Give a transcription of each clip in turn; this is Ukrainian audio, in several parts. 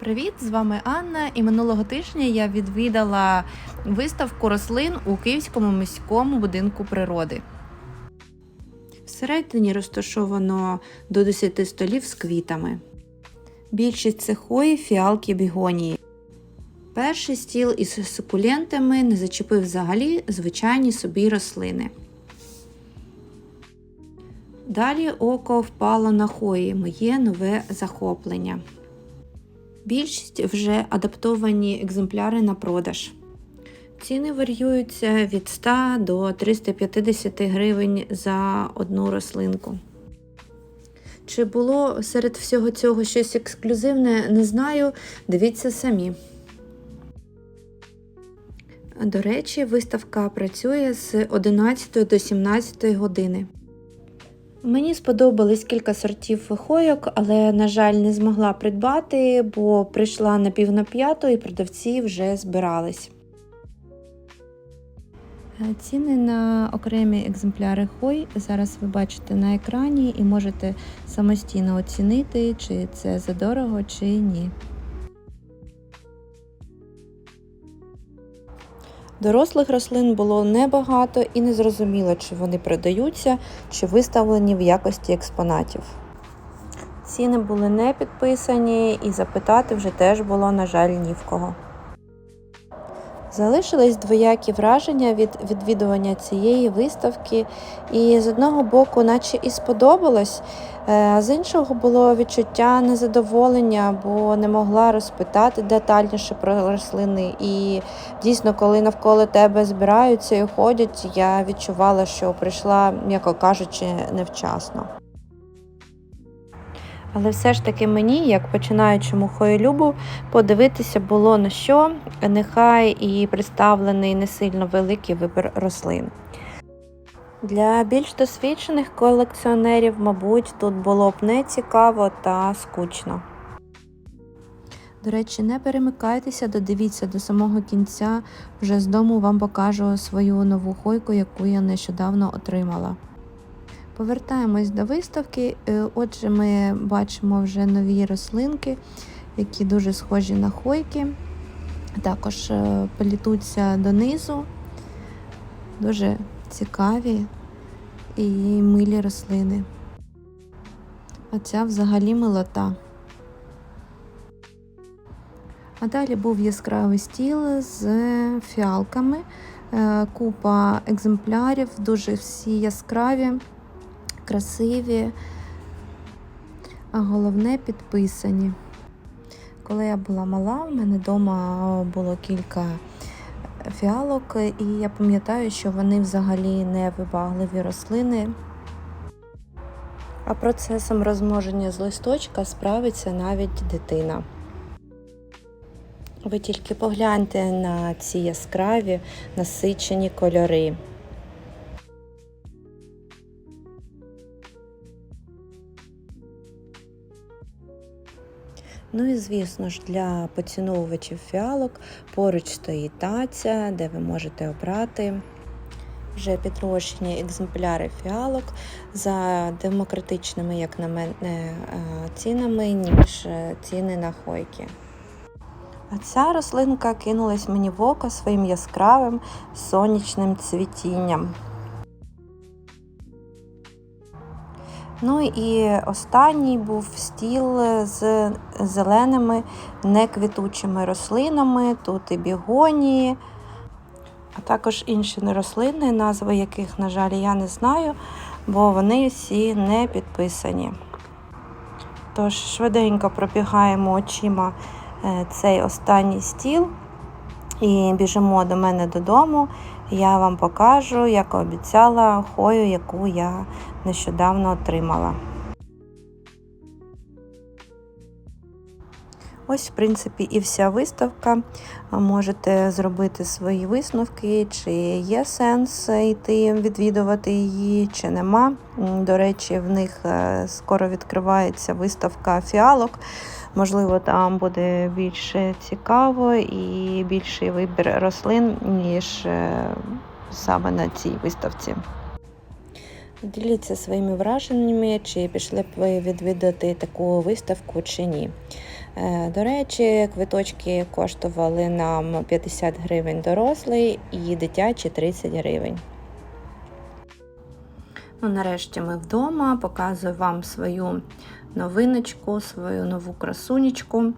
Привіт, з вами Анна. І минулого тижня я відвідала виставку рослин у Київському міському будинку природи. Всередині розташовано до 10 столів з квітами. Більшість це хвої, фіалки, бігонії. Перший стіл із сукулентами не зачепив взагалі звичайні собі рослини. Далі око впало на хої, моє нове захоплення. Більшість вже адаптовані екземпляри на продаж. Ціни варіюються від 100 до 350 гривень за одну рослинку. Чи було серед всього цього щось ексклюзивне, не знаю. Дивіться самі. До речі, виставка працює з 11 до 17 години. Мені сподобались кілька сортів хойок, але, на жаль, не змогла придбати, бо прийшла на пів на п'яту і продавці вже збирались. Ціни на окремі екземпляри хой зараз ви бачите на екрані і можете самостійно оцінити, чи це задорого, чи ні. Дорослих рослин було небагато і не зрозуміло, чи вони продаються, чи виставлені в якості експонатів. Ціни були не підписані і запитати вже теж було, на жаль, ні в кого. Залишились двоякі враження від відвідування цієї виставки, і з одного боку, наче і сподобалось, а з іншого було відчуття незадоволення, бо не могла розпитати детальніше про рослини. І дійсно, коли навколо тебе збираються і ходять, я відчувала, що прийшла, м'яко кажучи, невчасно. Але все ж таки мені, як починаючому хоєлюбу, подивитися було на що, нехай і представлений не сильно великий вибір рослин. Для більш досвідчених колекціонерів, мабуть, тут було б не цікаво та скучно. До речі, не перемикайтеся, додивіться до самого кінця. Вже з дому вам покажу свою нову хойку, яку я нещодавно отримала. Повертаємось до виставки. Е, Отже, ми бачимо вже нові рослинки, які дуже схожі на хойки. Також е, політуться донизу. Дуже цікаві і милі рослини. А ця взагалі милота. А далі був яскравий стіл з фіалками, е, купа екземплярів, дуже всі яскраві красиві, а головне підписані. Коли я була мала, в мене вдома було кілька фіалок, і я пам'ятаю, що вони взагалі не вибагливі рослини. А процесом розмноження з листочка справиться навіть дитина. Ви тільки погляньте на ці яскраві насичені кольори. Ну і звісно ж, для поціновувачів фіалок поруч стоїть таця, де ви можете обрати вже підрощені екземпляри фіалок за демократичними, як на мене, цінами, ніж ціни на хойки. А ця рослинка кинулась мені в око своїм яскравим сонячним цвітінням. Ну і останній був стіл з зеленими неквітучими рослинами, тут і бігонії, а також інші рослини, назви яких, на жаль, я не знаю, бо вони всі не підписані. Тож, швиденько пробігаємо очима цей останній стіл і біжимо до мене додому. Я вам покажу, як обіцяла, хою, яку я нещодавно отримала. Ось, в принципі, і вся виставка. Можете зробити свої висновки, чи є сенс йти відвідувати її, чи нема. До речі, в них скоро відкривається виставка фіалок. Можливо, там буде більше цікаво і більший вибір рослин, ніж саме на цій виставці. Діліться своїми враженнями, чи пішли б ви відвідати таку виставку чи ні. Е, До речі, квиточки коштували нам 50 гривень дорослий і дитячі 30 гривень. Ну, нарешті ми вдома. Показую вам свою новиночку, свою нову красунечку.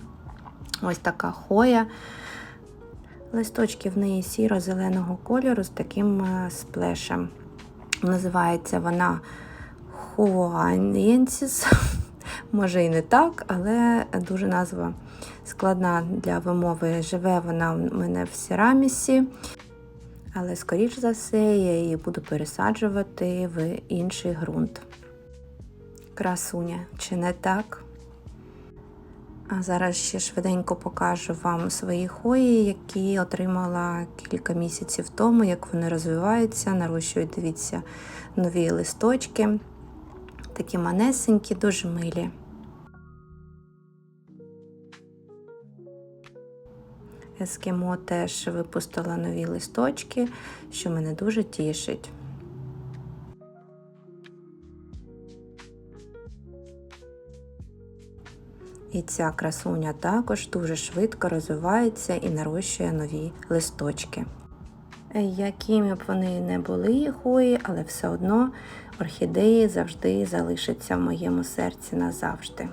Ось така хоя. Листочки в неї сіро-зеленого кольору з таким е, сплешем. Називається вона Хуанєнсіс. Може і не так, але дуже назва складна для вимови. Живе вона в мене в Сірамісі. Але, скоріш за все, я її буду пересаджувати в інший ґрунт. Красуня, чи не так? А зараз ще швиденько покажу вам свої хої, які отримала кілька місяців тому, як вони розвиваються, нарощують, дивіться, нові листочки. Такі манесенькі, дуже милі. Ескімо теж випустила нові листочки, що мене дуже тішить. І ця красуня також дуже швидко розвивається і нарощує нові листочки. Якими б вони не були хої, але все одно орхідеї завжди залишаться в моєму серці назавжди.